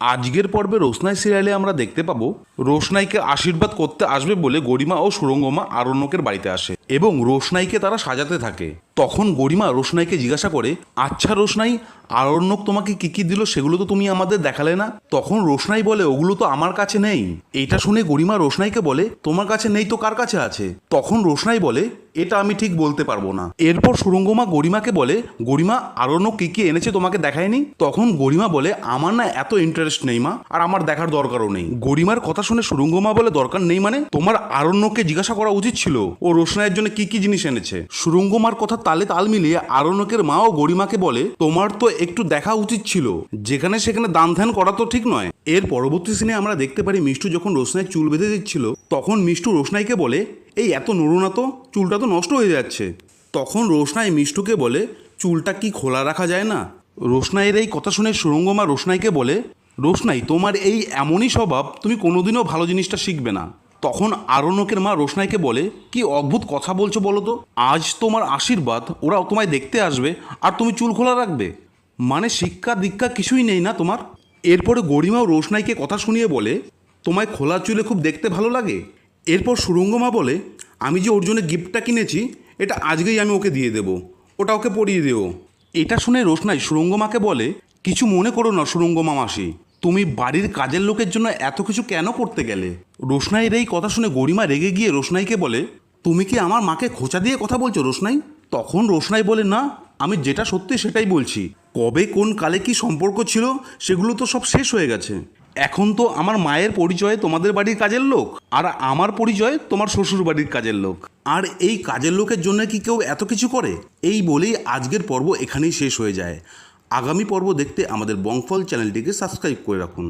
আজকের পর্বে রোশনাই সিরিয়ালে আমরা দেখতে পাবো রোশনাইকে আশীর্বাদ করতে আসবে বলে গরিমা ও সুরঙ্গমা আরণ্যকের বাড়িতে আসে। এবং রোশনাইকে তারা সাজাতে থাকে। তখন গরিমা রোশনাইকে জিজ্ঞাসা করে আচ্ছা রোশনাই, আরণ্যক তোমাকে কি কি দিল সেগুলো তো তুমি আমাদের দেখালে না? তখন রোশনাই বলে, ওগুলো তো আমার কাছে নেই। এটা শুনে গরিমা রোশনাইকে বলে, তোমার কাছে নেই তো কার কাছে আছে? তখন রোশনাই বলে, এটা আমি ঠিক বলতে পারব না। এরপর সুরঙ্গমা গরিমাকে বলে, গরিমা, আরণ্যক কি কি এনেছে তোমাকে দেখায়নি? তখন গরিমা বলে, আমার না এত ইন্টারেস্ট নেই মা, আর আমার দেখার দরকারও নেই। গরিমার কথা শুনে সুরঙ্গমা বলে, দরকার নেই মানে? তোমার আরণ্যকে জিজ্ঞাসা করা উচিত ছিল। ও রোশনাইয়ের জন্য কি কি জিনিস এনেছে? সুরঙ্গমার কথা তালে তাল মিলিয়ে আরণ্যকের ও গরিমাকে বলে, তোমার তো একটু দেখা উচিত ছিল। যেখানে সেখানে দান ধ্যান করা তো ঠিক নয়। এর পরবর্তী সিনে আমরা দেখতে পারি মিষ্টু যখন রোশনাইয়ের চুল বেঁধে দিচ্ছিল, তখন মিষ্টু রোশনাইকে বলে, এই এত নড়ো না তো, চুলটা তো নষ্ট হয়ে যাচ্ছে। তখন রোশনাই মিষ্টুকে বলে, চুলটা কি খোলা রাখা যায় না? রোশনাইয়ের এই কথা শুনে সুরঙ্গমা রোশনাইকে বলে, রোশনাই, তোমার এই এমনই স্বভাব, তুমি কোনোদিনও ভালো জিনিসটা শিখবে না। তখন আরণ্যকের মা রোশনাইকে বলে, কি অদ্ভুত কথা বলছো বলো তো। আজ তোমার আশীর্বাদ ওরা তোমায় দেখতে আসবে, আর তুমি চুল খোলা রাখবে। মানে শিক্ষা দীক্ষা কিছুই নেই না তোমার? এরপরে গরিমা ও রোশনাইকে কথা শুনিয়ে বলে, তোমায় খোলা চুলে খুব দেখতে ভালো লাগে। এরপর সুরঙ্গমা বলে, আমি যে ওর জন্য গিফটটা কিনেছি, এটা আজকেই আমি ওকে দিয়ে দেবো। ওটা ওকে পরিয়ে দেবো এটা শুনে রোশনাই সুরঙ্গমাকে বলে, কিছু মনে করো না সুরঙ্গমা মাসি। তুমি বাড়ির কাজের লোকের জন্য এত কিছু কেন করতে গেলে? রোশনাইয়ের এই কথা শুনে গরিমা রেগে গিয়ে রোশনাইকে বলে, তুমি কি আমার মাকে খোঁচা দিয়ে কথা বলছো রোশনাই? তখন রোশনাই বলে, না, আমি যেটা সত্যি সেটাই বলছি। কবে কোন কালে কি সম্পর্ক ছিল সেগুলো তো সব শেষ হয়ে গেছে। এখন তো আমার মায়ের পরিচয় তোমাদের বাড়ির কাজের লোক, আর আমার পরিচয় তোমার শ্বশুর বাড়ির কাজের লোক। আর এই কাজের লোকের জন্য কি কেউ এত কিছু করে? এই বলেই আজকের পর্ব এখানেই শেষ হয়ে যায়। আগামী পর্ব দেখতে আমাদের বংফল চ্যানেলটিকে সাবস্ক্রাইব করে রাখুন।